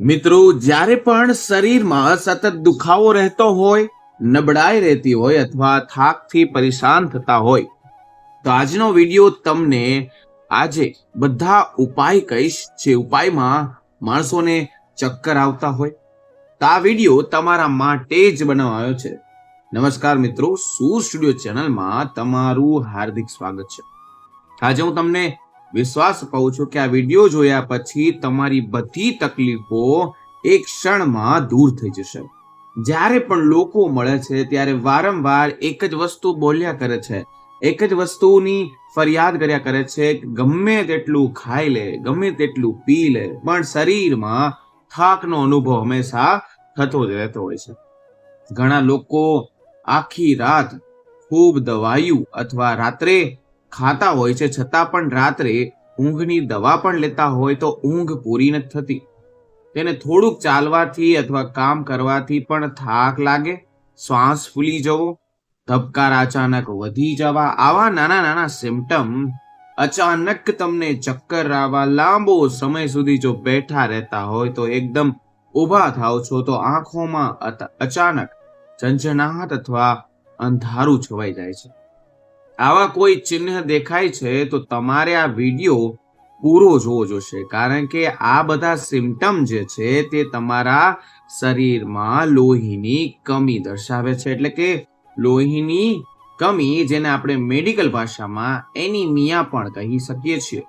મિત્રો, જ્યારે પણ શરીરમાં સતત દુખાવો રહેતો હોય, નબળાઈ રહેતી હોય અથવા થાકથી પરેશાન થતા હોય, તો આજનો વીડિયો તમને આજે બધા ઉપાય કહીશ જે ઉપાયમાં માણસોને ચક્કર આવતા હોય. તો આ વીડિયો તમારા માટે જ બનાવાયો છે. નમસ્કાર મિત્રો સૂર સ્ટુડિયો ચેનલમાં તમારું હાર્દિક સ્વાગત છે. આજે હું તમને વિશ્વાસ કહું છું કે આ વીડિયો જોયા પછી તમારી બધી તકલીફો એક ક્ષણમાં દૂર થઈ જશે. જ્યારે પણ લોકો મળે છે, ત્યારે વારંવાર એક જ વસ્તુ બોલ્યા કરે છે. એક જ વસ્તુની ફરિયાદ કર્યા કરે છે ગમે તેટલું ખાઈ લે, ગમે તેટલું પી લે, પણ શરીરમાં થાકનો અનુભવ હંમેશા થતો જ રહેતો હોય છે. ઘણા લોકો આખી રાત ખૂબ દવાયું અથવા રાત્રે ખાતા હોય છે, છતાં પણ રાત્રે ઊંઘની દવા પણ લેતા હોય તો ઊંઘ પૂરી નથી થતી. તેને થોડુંક ચાલવાથી અથવા કામ કરવાથી પણ થાક લાગે. શ્વાસ ફૂલી જવો. ધબકાર અચાનક વધી જવા. આવા નાના નાના સિમ્ટમ અચાનક તમને ચક્કર આવવા, લાંબો સમય સુધી જો બેઠા રહેતા હોય તો એકદમ ઊભા થાવ છો તો આંખોમાં અચાનક ઝંઝનાહટ અથવા અંધારું છવાઈ જાય છે. આવા કોઈ ચિહ્ન દેખાય છે, તો તમારે આ વીડિયો પૂરો જોવો જોશે. કારણ કે આ બધા સિમ્ટમ જે છે, તે તમારા શરીરમાં લોહીની કમી દર્શાવે છે. એટલે કે લોહીની કમી, જેને આપણે મેડિકલ ભાષામાં એનિમિયા પણ કહી શકીએ છીએ.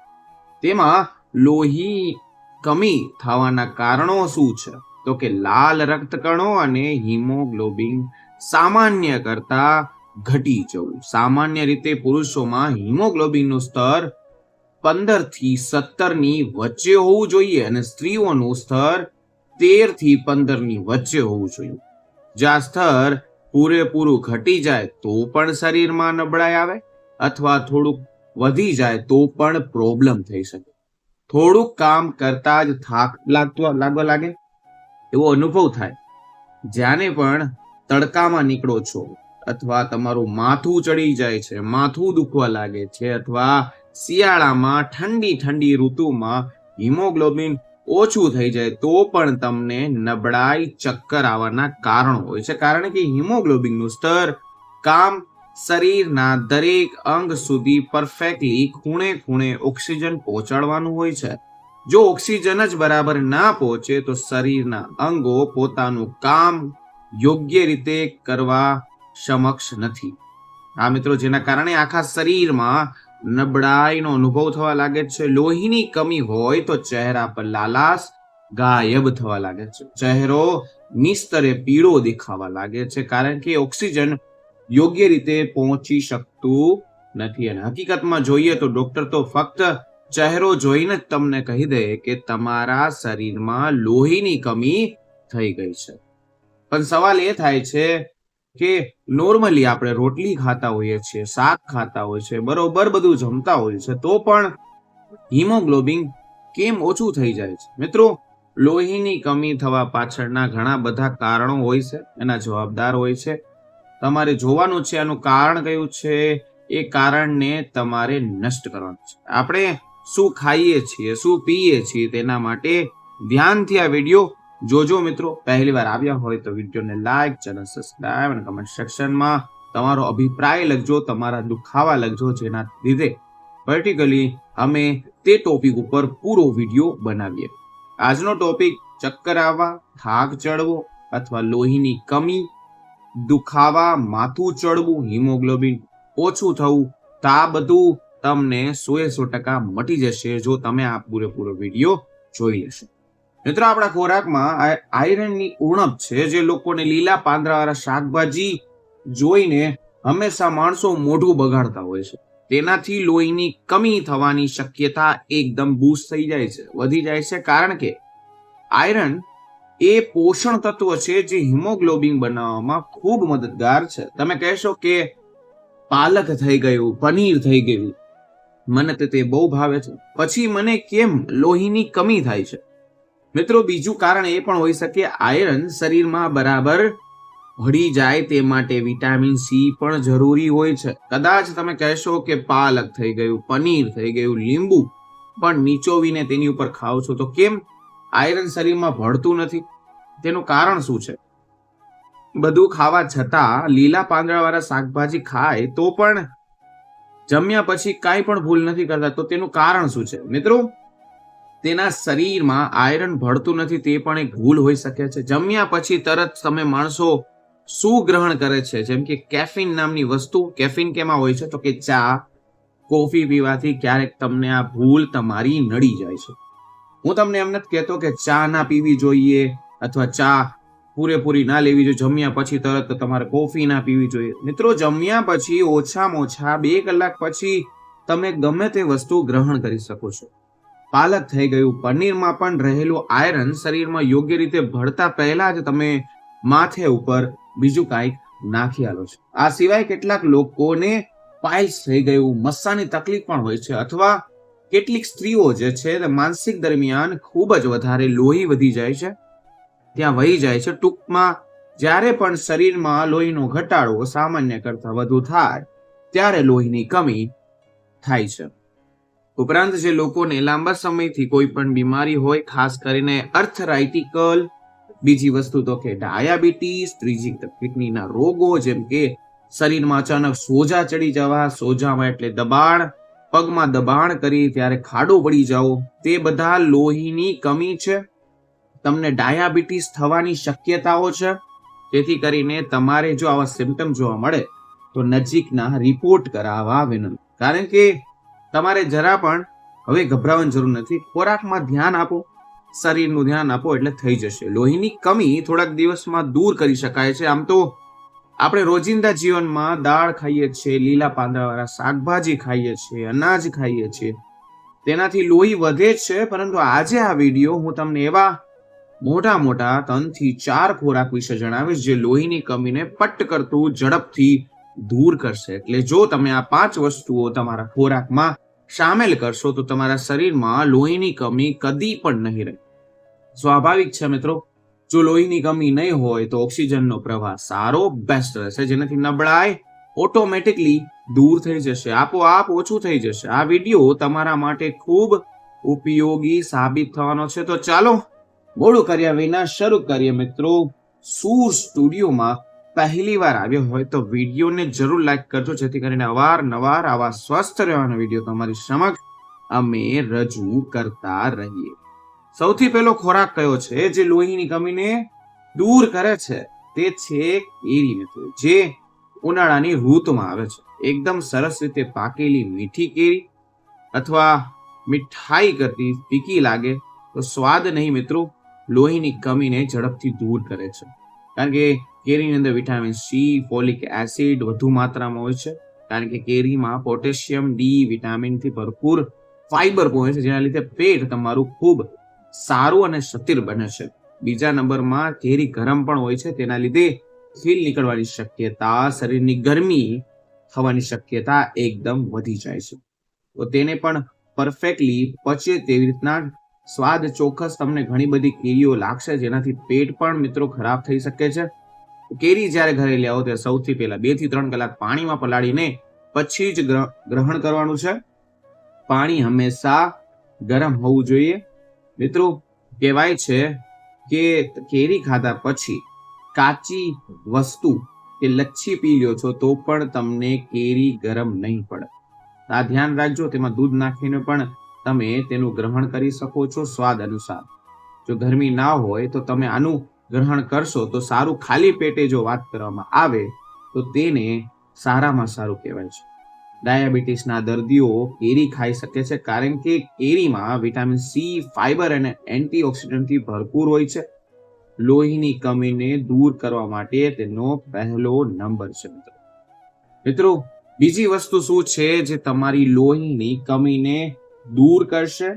તેમાં લોહી કમી થવાના કારણો શું છે? તો કે લાલ રક્તકણો અને હિમોગ્લોબિન સામાન્ય કરતા ઘટી જવું. સામાન્ય રીતે પુરુષોમાં હિમોગ્લોબિનનું સ્તર પંદરથી સત્તરની વચ્ચે હોવું જોઈએ અને સ્ત્રીઓનું સ્તર તેરથી પંદરની વચ્ચે હોવું જોઈએ. જ્યાં સ્તર પૂરેપૂરું ઘટી જાય તો પણ શરીરમાં નબળાઈ આવે અથવા થોડુંક વધી જાય તો પણ પ્રોબ્લેમ થઈ શકે. થોડુંક કામ કરતા જ થાક લાગતો લાગવા લાગે. એવો અનુભવ થાય. જ્યાંને પણ તડકામાં નીકળો છો અથવા તમારું માથું ચડી જાય છે, માથું દુખવા લાગે છે અથવા શિયાળામાં ઠંડી ઠંડી ઋતુમાં હિમોગ્લોબિન ઓછું થઈ જાય, તો પણ તમને નબળાઈ ચક્કર આવવાના કારણ હોય છે. કારણ કે હિમોગ્લોબિનનું સ્તર કામ શરીરના દરેક અંગ સુધી પરફેક્ટલી ખૂણે ખૂણે ઓક્સિજન પહોંચાડવાનું હોય છે. જો ઓક્સિજન જ બરાબર ના પહોંચે તો શરીરના અંગો પોતાનું કામ યોગ્ય રીતે કરવા સમક્ષ નથી. આ મિત્રો જેના કારણે આખા શરીરમાં નબળાઈનો અનુભવ થવા લાગે છે, લોહીની કમી હોય તો ચહેરા પર લાલાશ ગાયબ થવા લાગે છે. ચહેરો નિસ્તરે પીળો દેખાવા લાગે છે કારણ કે ઓક્સિજન યોગ્ય રીતે પહોંચી શકતું નથી. અને હકીકતમાં જોઈએ તો ડોક્ટર તો ફક્ત ચહેરો જોઈને જ તમને કહી દે કે તમારા શરીરમાં લોહીની કમી થઈ ગઈ છે. પણ સવાલ એ થાય છે કે નોર્મલી આપણે રોટલી ખાતા હોઈએ છીએ, શાક ખાતા હોય છે બરોબર બધું જમતા હોય છે તો પણ હિમોગ્લોબિન કેમ ઓછું થઈ જાય છે? મિત્રો, લોહીની કમી થવા પાછળના ઘણા બધા કારણો હોય છે, એના જવાબદાર હોય છે. તમારે જોવાનું છે આનું કારણ કયું છે? એ કારણને તમારે નષ્ટ કરવાનું છે. આપણે શું ખાઈએ છીએ, શું પીએ છીએ તેના માટે ધ્યાનથી આ વીડિયો જોજો મિત્રો, પહેલી વાર આવ્યા હોય તો વિડીયોને લાઈક ચેનલ સબસ્ક્રાઇબ અને કમેન્ટ સેક્શનમાં તમારો અભિપ્રાય લખજો, તમારા દુખાવા લખજો, જેના લીધે પર્ટિક્યુલરલી અમે તે ટોપિક ઉપર પૂરો વીડિયો બનાવીએ. આજનો ટોપિક ચક્કર આવવા થાક ચડવો અથવા લોહીની કમી દુખાવા માથું ચડવું, હિમોગ્લોબિન ઓછું થવું, તો બધું તમને સો એ સો ટકા મટી જશે જો તમે આ પૂરેપૂરો વીડિયો જોઈ લેશો. મિત્રો, આપણા ખોરાકમાં આયરનની ઉણપ છે, જે લોકોને લીલા પાંદડાવાળા શાકભાજી જોઈને હંમેશા માણસો મોઢું બગાડતા હોય છે. તેનાથી લોહીની કમી થવાની શક્યતા એકદમ બૂસ્ટ થઈ જાય છે, વધી જાય છે, કારણ કે આયરન એ પોષણ તત્વ છે, જે હિમોગ્લોબિન બનાવવામાં ખૂબ મદદગાર છે. તમે કહેશો કે પાલક થઈ ગયું, પનીર થઈ ગયું, મને તે બહુ ભાવે છે. પછી મને કેમ લોહીની કમી થાય છે? મિત્રો, બીજું કારણ એ પણ હોઈ શકે, આયરન શરીરમાં બરાબર ભળી જાય તે માટે વિટામિન સી પણ જરૂરી હોય છે. કદાચ તમે કહેશો કે પાલક થઈ ગયું, પનીર થઈ ગયું, લીંબુ પણ નીચોવીને તેની ઉપર ખાઓ છો, તો કેમ? આયરન શરીરમાં ભળતું નથી. તેનું કારણ શું છે? બધું ખાવા છતાં લીલા પાંદડાવાળા શાકભાજી ખાય તો પણ જમ્યા પછી કાંઈ પણ ભૂલ નથી કરતા, તો તેનું કારણ શું છે? મિત્રો તેના શરીરમાં આયરન ભળતું નથી તે પણ એક ભૂલ હોઈ શકે છે. જમ્યા પછી તરત તમે માણસો શું ગ્રહણ કરે છે. જેમ કે કેફીન નામની વસ્તુ કેફીન કેમાં હોય છે? તો કે ચા, કોફી પીવાથી ક્યારેક તમને આ ભૂલ તમારી નડી જાય છે. હું તમને એમ નથી કહેતો કે ચા ના પીવી જોઈએ અથવા ચા પૂરેપૂરી ના લેવી જોઈએ. જમ્યા પછી તરત તમારે કોફી ના પીવી જોઈએ. મિત્રો, જમ્યા પછી ઓછામાં ઓછા બે કલાક પછી તમે ગમે તે વસ્તુ ગ્રહણ કરી શકો છો. પાલક થઈ ગયું. પનીરમાં પણ રહેલું આયરન શરીરમાં યોગ્ય રીતે ભળતા પહેલા જ તમે માથે ઉપર બીજું કાંઈક નાખી આલો છો. આ સિવાય કેટલાક લોકોને પાઇલ્સ થઈ ગયું, મસ્સાની તકલીફ પણ હોય છે અથવા કેટલીક સ્ત્રીઓ જે છે માનસિક દરમિયાન ખૂબ જ વધારે લોહી વધી જાય છે. ત્યાં વહી જાય છે. ટૂંકમાં જ્યારે પણ શરીરમાં લોહીનો ઘટાડો સામાન્ય કરતાં વધુ થાય, ત્યારે લોહીની કમી થાય છે. ઉપરાંત જે લોકોને લાંબા સમયથી કોઈ પણ બીમારી હોય, ખાસ કરીને અર્થરાઇટિકલ બીજી વસ્તુ તો કે ડાયાબિટીસ ત્રીજી કિડનીના રોગો, જેમ કે શરીરમાં અચાનક સોજા ચડી જવા, સોજામાં એટલે દબાણ, પગમાં દબાણ કરી ત્યારે ખાડો પડી જાઓ, તે બધા લોહીની કમી છે. તમને ડાયાબિટીસ થવાની શક્યતાઓ છે. તેથી કરીને તમારે જો આવા સિમ્ટમ જોવા મળે, તો નજીકના રિપોર્ટ કરાવવા વિનંતી. કારણ કે તમારે જરા પણ હવે ગભરાવાની જરૂર નથી. ખોરાકમાં ધ્યાન આપો. શરીરનું ધ્યાન આપો એટલે થઈ જશે. લોહીની કમી થોડાક દિવસમાં દૂર કરી શકાય છે. આમ તો આપણે રોજિંદા જીવનમાં દાળ ખાઈએ છીએ, લીલા પાંદડાવાળા શાકભાજી ખાઈએ છીએ, અનાજ ખાઈએ છીએ. તેનાથી લોહી વધે છે, પરંતુ આજે આ વીડિયો હું તમને એવા મોટા મોટા ત્રણથી ચાર ખોરાક વિશે જણાવીશ જે લોહીની કમીને પટ્ટ કરતું, ઝડપથી દૂર કરશે. એટલે જો તમે આ પાંચ વસ્તુઓ તમારા ખોરાકમાં સામેલ કરશો, તો તમારા શરીરમાં લોહીની કમી કદી પણ નહીં રહે. સ્વાભાવિક છે મિત્રો, જો લોહીની કમી નહીં હોય, તો ઓક્સિજનનો પ્રવાહ સારો બેસ્ટ રહેશે. જેનાથી નબળાઈ ઓટોમેટિકલી દૂર થઈ જશે. આપોઆપ ઓછું થઈ જશે. આ વીડિયો તમારા માટે ખૂબ ઉપયોગી સાબિત થવાનો છે. તો ચાલો, મોડું કર્યા વિના શરૂ કરીએ મિત્રો. સૂર સ્ટુડિયોમાં પહેલી વાર આવ્યો હોય તો વિડીયોને જરૂર લાઈક કરજો, જેથી કરીને અવારનવાર આવા સ્વસ્થ રહેવાનો વીડિયો તમારી સમક્ષ અમે રજૂ કરતા રહીએ. સૌથી પહેલો ખોરાક કયો છે? જે લોહીની કમીને દૂર કરે છે, તે છે કેરી મિત્રો જે ઉનાળાની ઋતુમાં આવે છે. એકદમ સરસ રીતે પાકેલી મીઠી કેરી અથવા મીઠાઈ કરતી ફીકી લાગે, તો સ્વાદ નહીં મિત્રો, લોહીની કમીને ઝડપથી દૂર કરે છે. કારણ કે કેરીની અંદર વિટામિન સી, ફોલિક એસિડ વધુ માત્રામાં હોય છે. કારણ કે કેરીમાં પોટેશિયમ ડી, વિટામિનથી ભરપૂર ફાઈબર હોય છે, જેના લીધે પેટ તમારું ખૂબ સારું અને સતીર બને છે. બીજા નંબરમાં કેરી ગરમ પણ હોય છે, તેના લીધે ખીલ નીકળવાની શક્યતા, શરીરની ગરમી થવાની શક્યતા એકદમ વધી જાય છે. તો તેને પણ પરફેક્ટલી પચે તેવી રીતના સ્વાદ ચોક્કસ તમને ઘણી બધી કેરીઓ લાગશે, જેનાથી પેટ પણ મિત્રો ખરાબ થઈ શકે છે. કેરી જ્યારે ઘરે લેવો ત્યારે સૌથી પહેલા બેથી ત્રણ કલાક પાણીમાં પલાળીને પછી જ ગ્રહ- ગ્રહણ કરવાનું છે. પાણી હંમેશા ગરમ હોવું જોઈએ. મિત્રો, કહેવાય છે કે કેરી ખાધા પછી કાચી વસ્તુ કે લચ્છી પી લ્યો છો, તો પણ તમને કેરી ગરમ નહીં પડે. આ ધ્યાન રાખજો, તેમાં દૂધ નાખીને પણ તમે તેનું ગ્રહણ કરી શકો છો સ્વાદ અનુસાર. જો ગરમી ના હોય તો તમે આનું ગ્રહણ કરશો તો સારું ખાલી પેટે જો વાત કરવામાં આવે તો તેને સારામાં સારું કહેવાય છે. ડાયાબિટીસના દર્દીઓ કેરી ખાઈ શકે છે કારણ કે કેરીમાં વિટામિન સી ફાઇબર અને એન્ટીઓક્સિડન્ટથી ભરપૂર હોય છે. લોહીની કમીને દૂર કરવા માટે તેનો પહેલો નંબર છે મિત્રો. મિત્રો, બીજી વસ્તુ શું છે જે તમારી લોહીની કમીને દૂર કરશે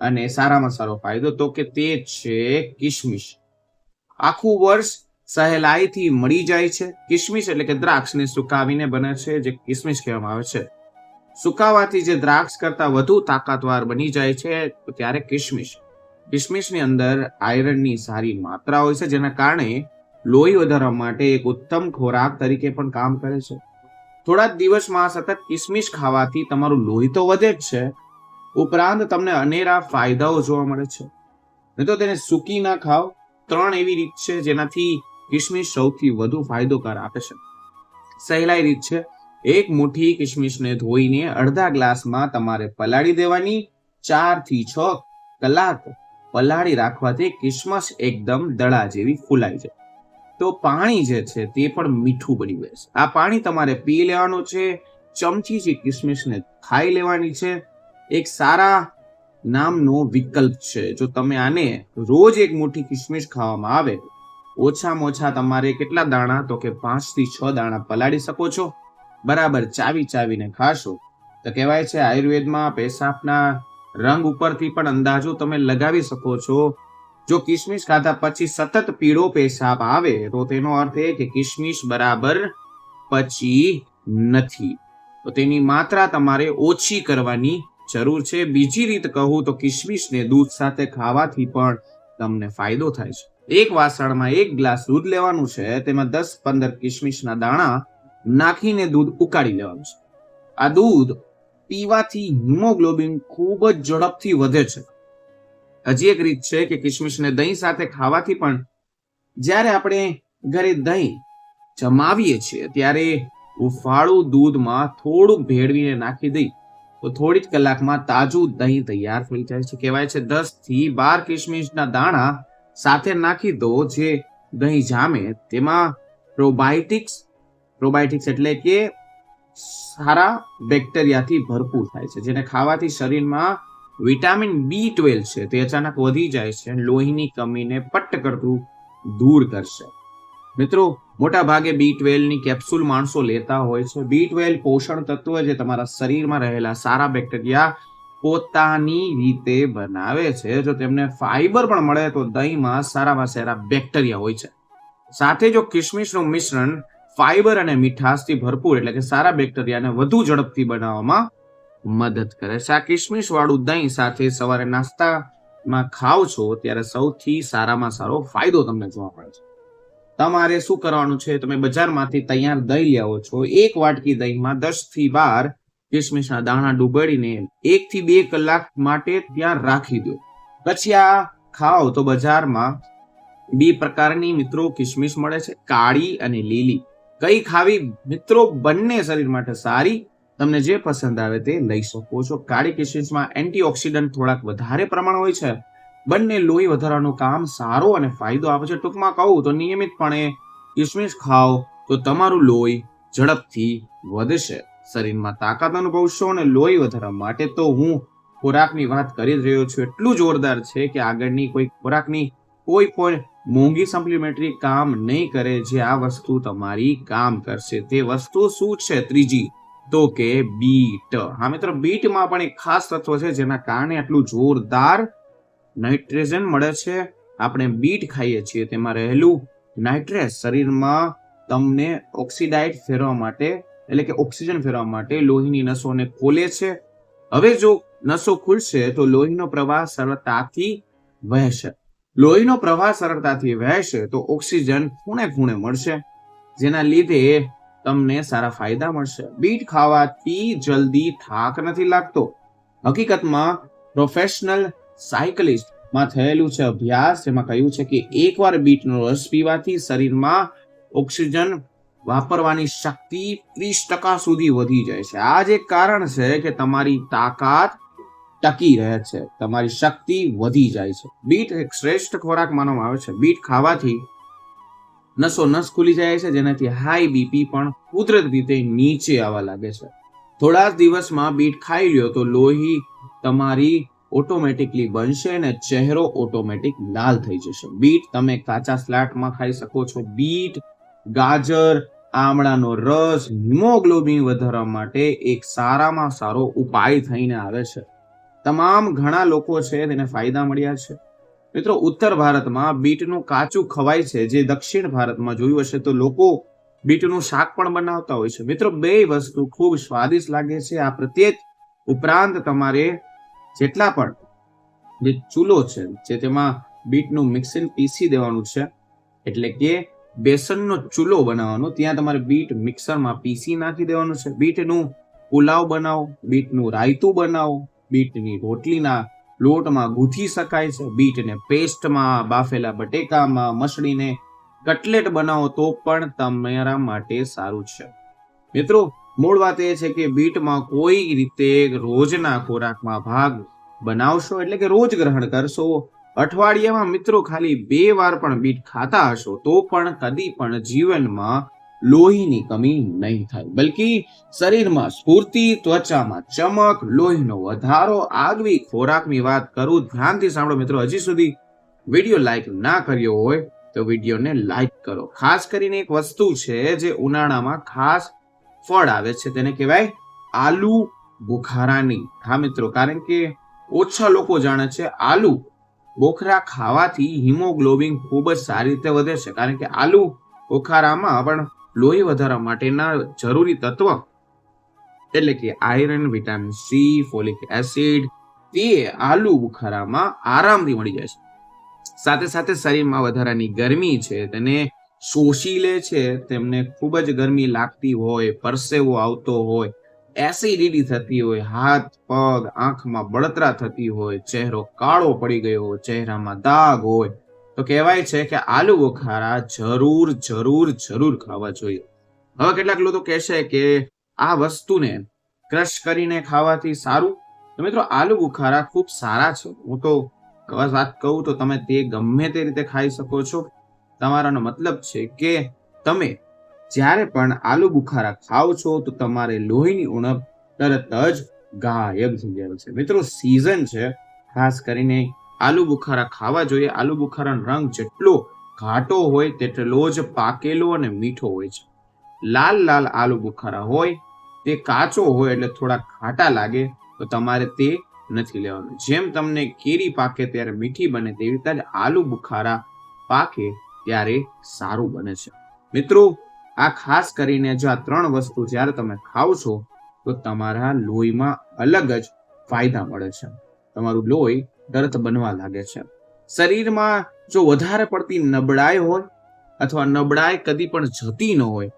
અને સારામાં સારો ફાયદો. તો કે તે છે કિશમિશ આખું વર્ષ સહેલાઈથી મળી જાય છે. કિશમિશ એટલે કે દ્રાક્ષને સુકાવીને બને છે, જે કિશમિશ કહેવામાં આવે છે. સુકાવાથી જે દ્રાક્ષ કરતા વધુ તાકાતવાર બની જાય છે ત્યારે કિશમિશ કિશમિશની અંદર આયરનની સારી માત્રા હોય છે, જેના કારણે લોહી વધારવા માટે એક ઉત્તમ ખોરાક તરીકે પણ કામ કરે છે. થોડા દિવસમાં સતત કિશમિશ ખાવાથી તમારું લોહી તો વધે જ છે ઉપરાંત તમને અનેરા ફાયદાઓ જોવા મળે છે. નહીં તો તેને સૂકી ના ખાઓ. ત્રણ એવી રીત છે જેનાથી કિશમિશ સૌથી વધુ ફાયદોકાર આપે છે. સહેલાઈ રીત છે. એક મુઠ્ઠી કિશમિશને ધોઈને અડધા ગ્લાસમાં તમારે પલાળી દેવાની. ચારથી છ કલાક પલાળી રાખવાથી કિશમશ એકદમ દડા જેવી ફૂલાઈ જાય. તો પાણી જે છે તે પણ મીઠું બની જશે આ પાણી તમારે પી લેવાનું છે. ચમચીથી કિશમિશને ખાઈ લેવાની છે. એક સારા નામનો વિકલ્પ છે. જો તમે આને રોજ એક મુઠ્ઠી કિશમિશ ખાવામાં આવે, ઓછામાં ઓછા તમારે કેટલા દાણા, તો કે પાંચથી છ દાણા પલાળી શકો છો. બરાબર ચાવી ચાવીને ખાશો. તો કહેવાય છે આયુર્વેદમાં પેશાબના રંગ ઉપરથી પણ અંદાજો તમે લગાવી શકો છો. જો કિશમિશ ખાધા પછી સતત પીળો પેશાબ આવે, તો તેનો અર્થ એ કે કિશમિશ બરાબર પચી નથી. તો તેની માત્રા તમારે ઓછી કરવાની જરૂર છે બીજી રીત કહું તો કિશમિશને દૂધ સાથે ખાવાથી પણ તમને ફાયદો થાય છે. એક વાસણમાં એક ગ્લાસ દૂધ લેવાનું છે, તેમાં દસ પંદર કિશમિશના દાણા નાખીને દૂધ ઉકાળી લેવાનું છે. આ દૂધ પીવાથી હિમોગ્લોબિન ખૂબ જ ઝડપથી વધે છે. હજી એક રીત છે કે કિશમિશને દહીં સાથે ખાવાથી પણ જ્યારે આપણે ઘરે દહીં જમાવીએ છીએ, ત્યારે ઉફાળું દૂધમાં થોડુંક ભેળવીને નાખી દઈ તો થોડી જ કલાકમાં તાજું દહીં તૈયાર થઈ જાય છે. કહેવાય છે દસથી બાર કિશમિશના દાણા સાથે નાખી દો જે દહીં જામે. તેમાં પ્રોબાયોટિક્સ પ્રોબાયોટિક્સ એટલે કે સારા બેક્ટેરિયાથી ભરપૂર થાય છે, જેને ખાવાથી શરીરમાં વિટામિન બી ટ્વેલ્વ છે. તે અચાનક વધી જાય છે લોહીની કમીને પટ્ટ કરતું દૂર કરશે. મિત્રો મોટા ભાગે બી ટ્વેલ્વની કેપ્સ્યુલ માણસો લેતા હોય છે. બી ટ્વેલ્વ પોષણ તત્વ જે તમારા શરીરમાં રહેલા સારા બેક્ટેરિયા પોતાની રીતે બનાવે છે. જો તેમને ફાઈબર પણ મળે તો દહીંમાં સારામાં સારા બેક્ટેરિયા હોય છે. સાથે જો કિશમિશનું મિશ્રણ ફાઈબર અને મીઠાશથી ભરપૂર એટલે કે સારા બેક્ટેરિયાને વધુ ઝડપથી બનાવવામાં મદદ કરે છે. આ કિશમિશ વાળું દહીં સાથે સવારે નાસ્તામાં ખાવ છો ત્યારે સૌથી સારામાં સારો ફાયદો તમને જોવા મળે છે. તમારે શું કરવાનું છે? તમે બજારમાંથી તૈયાર દહીં લેવો છો. એક વાટકી દહીંમાં દસથી બાર કિસમિસના દાણા ડુબાડીને એક થી બે કલાક માટે ત્યાં રાખી દો. પછી આ ખાઓ તો બજારમાં બે પ્રકારની મિત્રો કિશમિશ મળે છે. કાળી અને લીલી. કઈ ખાવી મિત્રો બંને શરીર માટે સારી. તમને જે પસંદ આવે તે લઈ શકો છો. કાળી કિશમિશમાં એન્ટીઓક્સિડન્ટ થોડાક વધારે પ્રમાણ હોય છે. બંને લોહી વધારવાનું કામ સારો અને ફાયદો આપે છે. ટૂંકમાં કહું તો નિયમિતપણે કિશમિશ ખાઓ તો તમારું લોહી ઝડપથી વધશે. શરીરમાં તાકાત અનુભવશો અને લોહી વધારવા માટે તો હું ખોરાકની વાત કરી જ રહ્યો છું. એટલું જોરદાર છે કે આગળની કોઈ ખોરાકની કોઈ પણ મોંઘી સપ્લિમેન્ટરી કામ નહીં કરે જે આ વસ્તુ તમારી કામ કરશે. તે વસ્તુ શું છે? ત્રીજી, તો કે બીટ. હા મિત્રો, બીટમાં પણ એક ખાસ તત્વ છે જેના કારણે આટલું જોરદાર નાઇટ્રોજન મળે છે. આપણે બીટ ખાઈએ છીએ તેમાં રહેલું નાઇટ્રેસ શરીરમાં તમને ઓક્સિડાઇડ ફેરવા માટે, એટલે કે ઓક્સિજન ફેરવા માટે લોહીની નસોને ખોલે છે. હવે જો નસો ખુલશે તો લોહીનો પ્રવાહ સરળતાથી વહેશે. લોહીનો પ્રવાહ સરળતાથી વહેશે તો ઓક્સિજન ખૂણે ખૂણે મળશે, જેના લીધે તમને સારા ફાયદા મળશે. બીટ ખાવાથી જલ્દી થાક નથી લાગતો. હકીકતમાં પ્રોફેશનલ સાયકલિસ્ટમાં થયેલું છે અભ્યાસ, જેમાં કહ્યું છે કે એકવાર બીટનો રસ પીવાથી શરીરમાં ઓક્સિજન વાપરવાની શક્તિ ત્રીસ ટકા સુધી વધી જાય છે. આ જે કારણ છે કે તમારી તાકાત ટકી રહે છે. તમારી શક્તિ વધી જાય છે. બીટ એક શ્રેષ્ઠ ખોરાક માનવામાં આવે છે. બીટ ખાવાથી નસો નસ ખુલી જાય છે, જેનાથી હાઈ બીપી પણ કુદરત રીતે નીચે આવવા લાગે છે. થોડા જ દિવસમાં બીટ ખાઈ લ્યો તો લોહી તમારી ઓટોમેટિકલી બનશે અને ચહેરો ઓટોમેટિક લાલ થઈ જશે. બીટ તમે કાચા સ્લાટમાં ખાઈ શકો છો. બીટ, ગાજર, આમળાનો રસ, હિમોગ્લોબિન વધારવા માટે એક સારામાં સારો ઉપાય થઈને આવે છે. તમામ ઘણા લોકો છે તેને ફાયદા મળ્યા છે. મિત્રો, ઉત્તર ભારતમાં બીટનું કાચું ખવાય છે. જે દક્ષિણ ભારતમાં જોયું હશે તો લોકો બીટનું શાક પણ બનાવતા હોય છે. મિત્રો, બે વસ્તુ ખૂબ સ્વાદિષ્ટ લાગે છે. આ પ્રત્યેક ઉપરાંત તમારે જેટલા પણ જે ચૂલો છે, જે તેમાં બીટનું મિક્સિંગ પીસી દેવાનું છે, એટલે કે બેસનનો ચૂલો બનાવવાનો, ત્યાં તમારે બીટ મિક્સરમાં પીસી નાખી દેવાનું છે. બીટનું પુલાવ બનાવો, બીટનું રાયતું બનાવો, બીટની રોટલીના લોટમાં ગૂંથી શકાય છે, બીટને પેસ્ટમાં, બાફેલા બટેકામાં, મસળીને કટલેટ બનાવો તો પણ તમારા માટે સારું છે. મિત્રો મૂળ વાત એ છે કે બીટમાં કોઈ રીતે રોજના ખોરાકમાં ભાગ બનાવશો એટલે કે રોજ ગ્રહણ કરશો, અઠવાડિયામાં મિત્રો ખાલી બે વાર પણ બીટ ખાતા હશો, તો પણ કદી પણ જીવનમાં લોહીની કમી નહીં થાય. બલકી શરીરમાં સ્ફૂર્તિ, ત્વચામાં ચમક, લોહીનો વધારો, આગવી ખોરાકની વાત કરું, ધ્યાનથી સાંભળો મિત્રો, હજી સુધી વીડિયો લાઈક ના કર્યો હોય તો વિડીયોને લાઈક કરો. ખાસ કરીને એક વસ્તુ છે જે ઉનાળામાં ખાસ ફળ આવે છે તેને કહેવાય આલુ બુખારાની. હા મિત્રો, કારણ કે ઓછા લોકો જાણે છે આલુ બોખરા ખાવાથી હિમોગ્લોબિન ખૂબ જ સારી રીતે વધે છે. કારણ કે આલુ બુખારામાં પણ લોહી વધારવા માટેના જરૂરી તત્વ એટલે કે iron, vitamin C, folic acid, તે આલુ બુખારામાં આરામથી મળી જાય છે. સાથે સાથે શરીરમાં વધારાની ગરમી છે તેને શોષી લે છે, તેમને ખૂબ જ ગરમી લાગતી હોય, પરસેવો આવતો હોય એસિડિટી થતી હોય, હાથ, પગ, આંખમાં બળતરા થતી હોય, ચહેરો કાળો પડી ગયો હોય, ચહેરામાં દાગ હોય. તો કહેવાય છે કે આલુ બુખારા જરૂર જરૂર જરૂર ખાવા જોઈએ. હવે કેટલાક લોકો કહેશે કે આ વસ્તુને ક્રશ કરીને ખાવાથી સારું? તો મિત્રો, આલુ બુખારા ખૂબ સારા છે. હું તો વાત કહું તો તમે તે ગમે તે રીતે ખાઈ શકો છો. તમારાનો મતલબ છે કે તમે જ્યારે પણ આલુ બુખારા ખાઓ છો, તો તમારે લોહીની ઉણપ તરત જ ગાયબ થઈ જાય છે. મિત્રો સિઝન છે. ખાસ કરીને આલુ બુખારા ખાવા જોઈએ. આલુ બુખારાનો રંગ જેટલો ઘાટો હોય, તેટલો જ પાકેલો અને મીઠો હોય છે. લાલ લાલ આલુ બુખારા હોય, તે કાચો હોય એટલે થોડા ખાટા લાગે, તો તમારે તે નથી લેવાનું. જેમ તમને કેરી પાકે, ત્યારે મીઠી બને તેવી રીતે જ આલુ બુખારા પાકે ત્યારે સારું બને છે. મિત્રો, આ ખાસ કરીને જો આ ત્રણ વસ્તુ જ્યારે તમે ખાવ છો, તો તમારા લોહીમાં અલગ જ ફાયદા મળે છે. તમારું લોહી તરત બનવા લાગે છે. શરીરમાં જો વધારે પડતી નબળાઈ હોય અથવા નબળાઈ કદી પણ જતી ન હોય,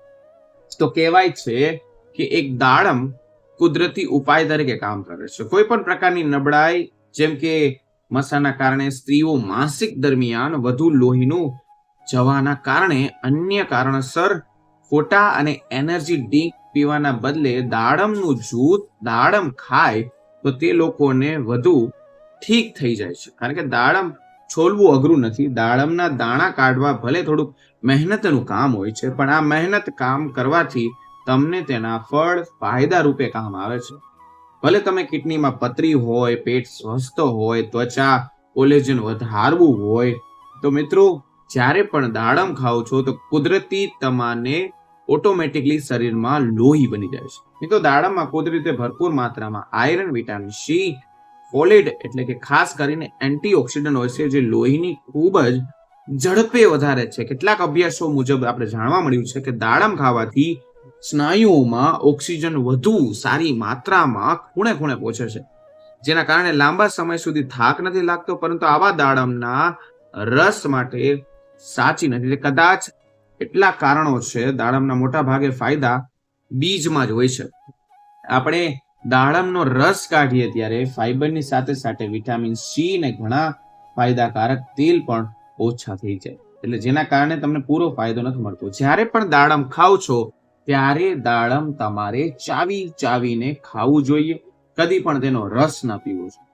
તો કહેવાય છે કે એક દાડમ કુદરતી ઉપાય તરીકે કામ કરે છે. કોઈ પણ પ્રકારની નબળાઈ, જેમ કે મસાના કારણે સ્ત્રીઓ માસિક દરમિયાન વધુ લોહીનું જવાના કારણે અન્ય કારણસર ખોટા અને એનર્જી ડ્રિંક પીવાના બદલે દાડમનું જૂથ, દાડમ ખાય, તો તે લોકોને વધુ ઠીક થઈ જાય છે. કારણ કે દાડમ છોલવું અઘરું નથી. દાડમના દાણા કાઢવા ભલે થોડુંક મહેનતનું કામ હોય છે, પણ આ મહેનત કામ કરવાથી તમને તેના ફળ ફાયદા રૂપે કામ આવે છે. ભલે તમે કિડનીમાં પતરી હોય, પેટ સ્વસ્થ હોય, ત્વચા કોલેજન વધારવું હોય, તો મિત્રો જ્યારે પણ દાડમ ખાઓ છો તો કુદરતી તમાને ઓટોમેટિકલી શરીરમાં લોહી બની જાય છે. મિત્રો, દાડમમાં કુદરતી રીતે ભરપૂર માત્રામાં આયરન વિટામિન સી ફોલેટ એટલે કે ખાસ કરીને એન્ટીઓક્સિડન્ટ હોય છે, જે લોહીની ખૂબ જ ઝડપે વધારે છે. કેટલાક અભ્યાસો મુજબ આપણે જાણવા મળ્યું છે કે દાડમ ખાવાથી સ્નાયુઓમાં ઓક્સિજન વધુ સારી માત્રામાં ખૂણે ખૂણે પહોંચે છે. જેના કારણે લાંબા સમય સુધી થાક નથી લાગતો, પરંતુ આવા દાડમના રસ માટે સાચી નથી. એટલે કદાચ એટલા કારણો છે, દાડમના મોટા ભાગે ફાયદા બીજમાં જ હોય છે. આપણે દાડમનો રસ કાઢીએ ત્યારે ફાઈબરની સાથે સાથે વિટામિન સી ને ઘણા ફાયદાકારક તેલ પણ ઓછા થઈ જાય. એટલે જેના કારણે તમને પૂરો ફાયદો નથી મળતો. જ્યારે પણ દાડમ ખાવ છો, ત્યારે દાડમ તમારે ચાવી ચાવીને ખાવું જોઈએ. કદી પણ તેનો રસ ન પીવો છે.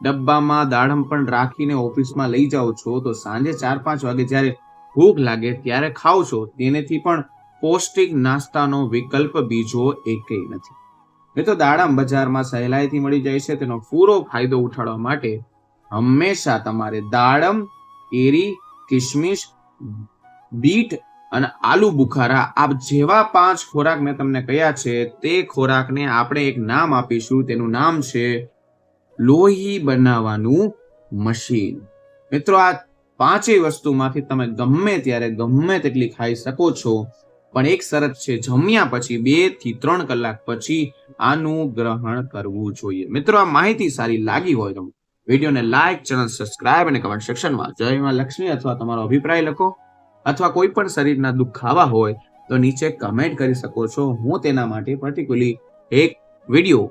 ડબ્બામાં દાડમ પણ રાખીને ઓફિસમાં લઈ જાઓ છો, તો સાંજે ચાર પાંચ વાગે જ્યારે ભૂખ લાગે ત્યારે ખાઓ છો. તેનેથી પણ પૌષ્ટિક નાસ્તાનો વિકલ્પ બીજો એકેય નથી. એ તો દાડમ બજારમાં સહેલાઈથી મળી જાય છે, તેનો પૂરો ફાયદો ઉઠાડવા માટે હંમેશા તમારે દાડમ, કેરી કિશમિશ બીટ અને આલુ બુખારા આ જેવા પાંચ ખોરાક મેં તમને કહ્યા છે, તે ખોરાકને આપણે એક નામ આપીશું, તેનું નામ છે લોહી બનાવવાનું મશીન. મિત્રો, આ પાંચેય વસ્તુમાંથી તમે ગમે ત્યારે ગમે તેટલી ખાઈ શકો છો, પણ એક શરત છે, જમ્યા પછી બેથી ત્રણ કલાક પછી આનું ગ્રહણ કરવું જોઈએ. મિત્રો, આ માહિતી સારી લાગી હોય તો વિડીયોને લાઈક, ચેનલ સબસ્ક્રાઇબ અને કમેન્ટ સેક્શનમાં જય લક્ષ્મી અથવા તમારો અભિપ્રાય લખો. અથવા કોઈ પણ શરીરના દુખાવા હોય તો નીચે કમેન્ટ કરી શકો છો. હું તેના માટે પર્ટિક્યુલરલી એક વીડિયો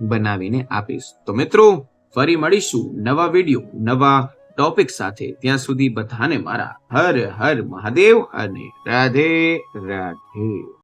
બનાવીને આપીશ. તો મિત્રો, ફરી મળીશું નવા વીડિયો, નવા ટોપિક સાથે. ત્યાં સુધી બધાને મારા હર હર મહાદેવ અને રાધે રાધે.